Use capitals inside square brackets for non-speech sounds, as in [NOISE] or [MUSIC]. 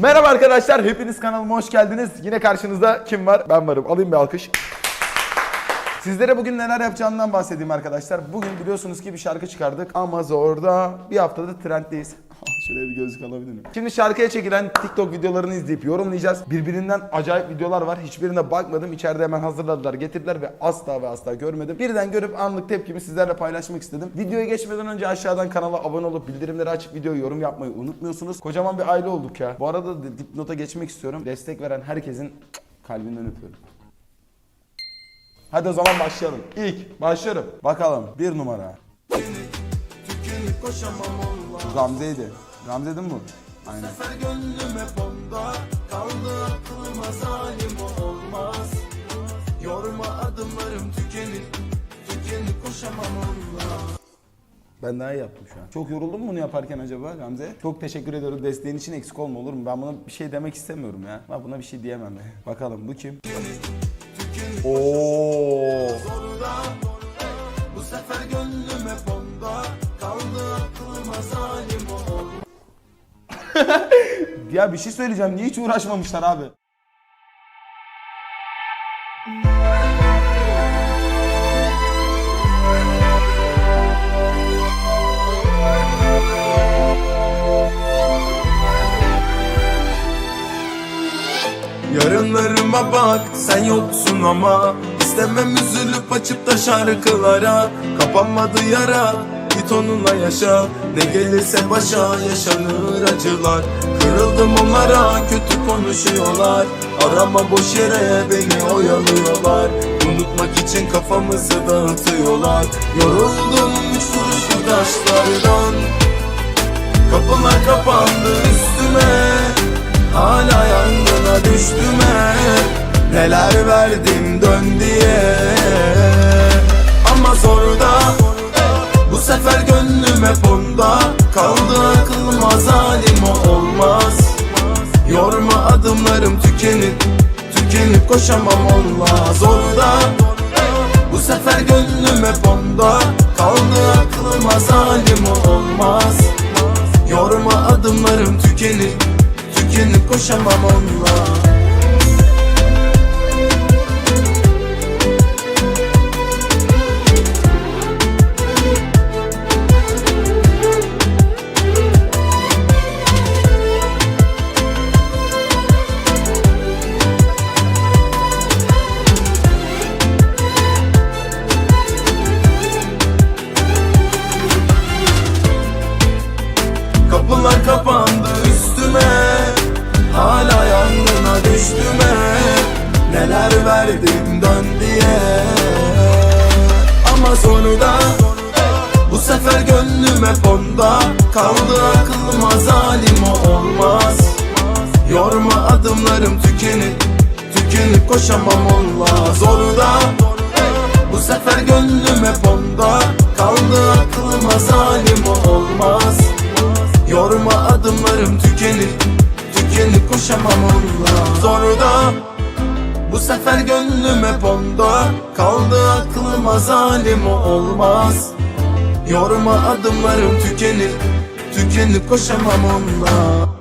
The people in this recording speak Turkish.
Merhaba arkadaşlar, hepiniz kanalıma hoş geldiniz. Yine karşınızda kim var? Ben varım. Alayım bir alkış. Sizlere bugün neler yapacağımdan bahsedeyim arkadaşlar. Bugün biliyorsunuz ki bir şarkı çıkardık ama zorda bir haftadır trenddeyiz. Şuraya bir gözlük alabilir miyim? Şimdi şarkıya çekilen TikTok videolarını izleyip yorumlayacağız. Birbirinden acayip videolar var. Hiçbirine bakmadım. İçeride hemen hazırladılar, getirdiler ve asla ve asla görmedim. Birden görüp anlık tepkimi sizlerle paylaşmak istedim. Videoya geçmeden önce aşağıdan kanala abone olup bildirimleri açıp videoyu yorum yapmayı unutmuyorsunuz. Kocaman bir aile olduk ya. Bu arada da dipnota geçmek istiyorum. Destek veren herkesin kalbinden öpüyorum. Hadi o zaman başlayalım. İlk başlıyorum. Bakalım bir numara. Bu Gamze'ydi. Gamze değil mi bu? Aynen. Gönlüm hep onda Kaldı aklıma zalim o olmaz Yorma adımlarım tükenir Tükenir koşamam onunla Ben daha iyi yaptım şu an. Çok yoruldun mu bunu yaparken acaba Gamze? Çok teşekkür ediyorum. Desteğin için eksik olma olur mu? Ben buna bir şey demek istemiyorum ya. Ben buna bir şey diyemem. [LAUGHS] Bakalım bu kim? Oo. Bu sefer gönlüm Ya bir şey söyleyeceğim. Niye hiç uğraşmamışlar abi? Yarınlarıma bak sen yoksun ama İstemem üzülüp açıp da şarkılara Kapanmadı yara git onunla yaşa. Ne gelirse başa yaşanır acılar. Kırıldım onlara kötü konuşuyorlar. Arama boş yere beni oyalıyorlar. Unutmak için kafamızı dağıtıyorlar. Yoruldum üç kuruşlu taşlardan. Kapılar kapandı üstüme. Hala yangına düştüme. Neler verdim dön diye adımlarım tükenir Tükenip koşamam onunla Zorda. Bu sefer gönlüm hep onda Kaldı aklıma zalim olmaz. Yorma adımlarım tükenir Tükenip koşamam onunla Verdim dön diye. Ama sonunda Bu sefer gönlüm hep Kaldı aklıma zalim o olmaz. Yorma adımlarım tükenir Tükenip koşamam onunla. Zorda Bu sefer gönlüm hep Kaldı aklıma zalim o olmaz. Yorma adımlarım tükenir Tükenip koşamam onunla. Zorda Bu sefer gönlüm hep onda. Kaldı aklıma zalim olmaz. Yorma adımlarım tükenir. Tükenip koşamam onunla